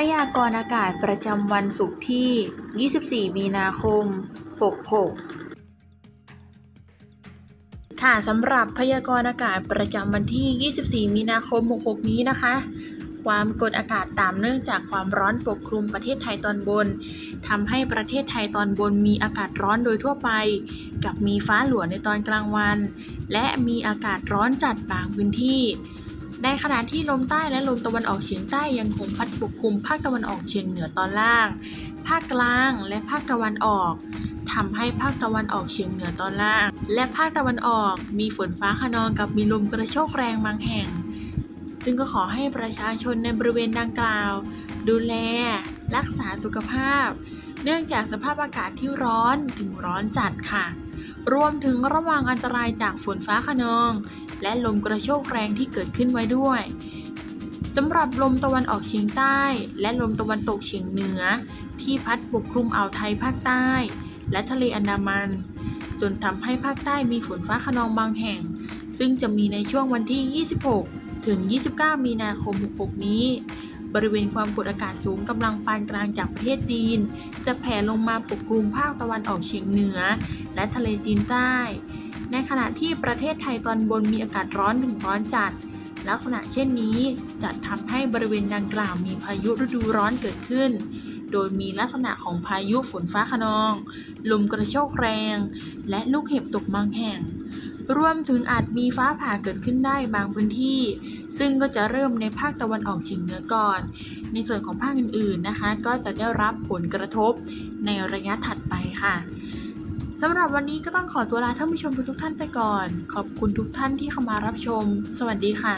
พยากรณ์อากาศประจำวันศุกร์ที่ 24 มีนาคม 66 ค่ะสำหรับพยากรณ์อากาศประจำวันที่ 24 มีนาคม 66 นี้นะคะ ความกดอากาศต่ำเนื่องจากความร้อนปกคลุมประเทศไทยตอนบนทำให้ประเทศไทยตอนบนมีอากาศร้อนโดยทั่วไป กับมีฟ้าหลวในตอนกลางวัน และมีอากาศร้อนจัดบางพื้นที่ ในขณะที่ลมใต้และลมตะวันออกเฉียงใต้ยังคงพัดปกคลุมภาคตะวันออกเฉียงเหนือตอนล่าง ภาคกลางและภาคตะวันออกทำให้ภาคตะวันออกเฉียงเหนือตอนล่าง และภาคตะวันออกมีฝนฟ้าคะนองกับมีลมกระโชกแรงบางแห่ง ซึ่งก็ขอให้ประชาชนในบริเวณดังกล่าว ดูแล รักษาสุขภาพ เนื่องจากสภาพอากาศที่ร้อนถึงร้อนจัดค่ะ รวมถึงระวังอันตรายจากฝนฟ้าคะนอง และลมกระโชกแรงที่เกิดขึ้นไว้ด้วยสำหรับลมตะวันออกเฉียงใต้ และลมตะวันตกเฉียงเหนือ ที่พัดปกคลุมอ่าวไทยภาคใต้ และทะเลอันดามัน จนทำให้ภาคใต้มีฝนฟ้าคะนองบางแห่ง ซึ่งจะมีในช่วงวันที่ 26 ถึง 29 มีนาคม 66 นี้ บริเวณความกดอากาศสูงกำลังปานกลางจากประเทศจีน จะแผ่ลงมาปกคลุมภาคตะวันออกเฉียงเหนือ และทะเลจีนใต้ ในขณะที่ประเทศไทยตอนบนมีอากาศร้อนถึงร้อนจัด ลักษณะเช่นนี้จะทำให้บริเวณดังกล่าวมีพายุฤดูร้อนเกิดขึ้น โดยมีลักษณะของพายุฝนฟ้าคะนอง ลมกระโชกแรง และลูกเห็บตกบางแห่งรวมถึงอาจมีฟ้าผ่าเกิดขึ้นได้บางพื้นที่ ซึ่งก็จะเริ่มในภาคตะวันออกเฉียงเหนือก่อน ในส่วนของภาคอื่นๆนะคะ ก็จะได้รับผลกระทบในระยะถัดไปค่ะ สำหรับวันนี้ก็ต้องขอตัวลาท่านผู้ชมทุกท่านไปก่อน ขอบคุณทุกท่านที่เข้ามารับชม สวัสดีค่ะ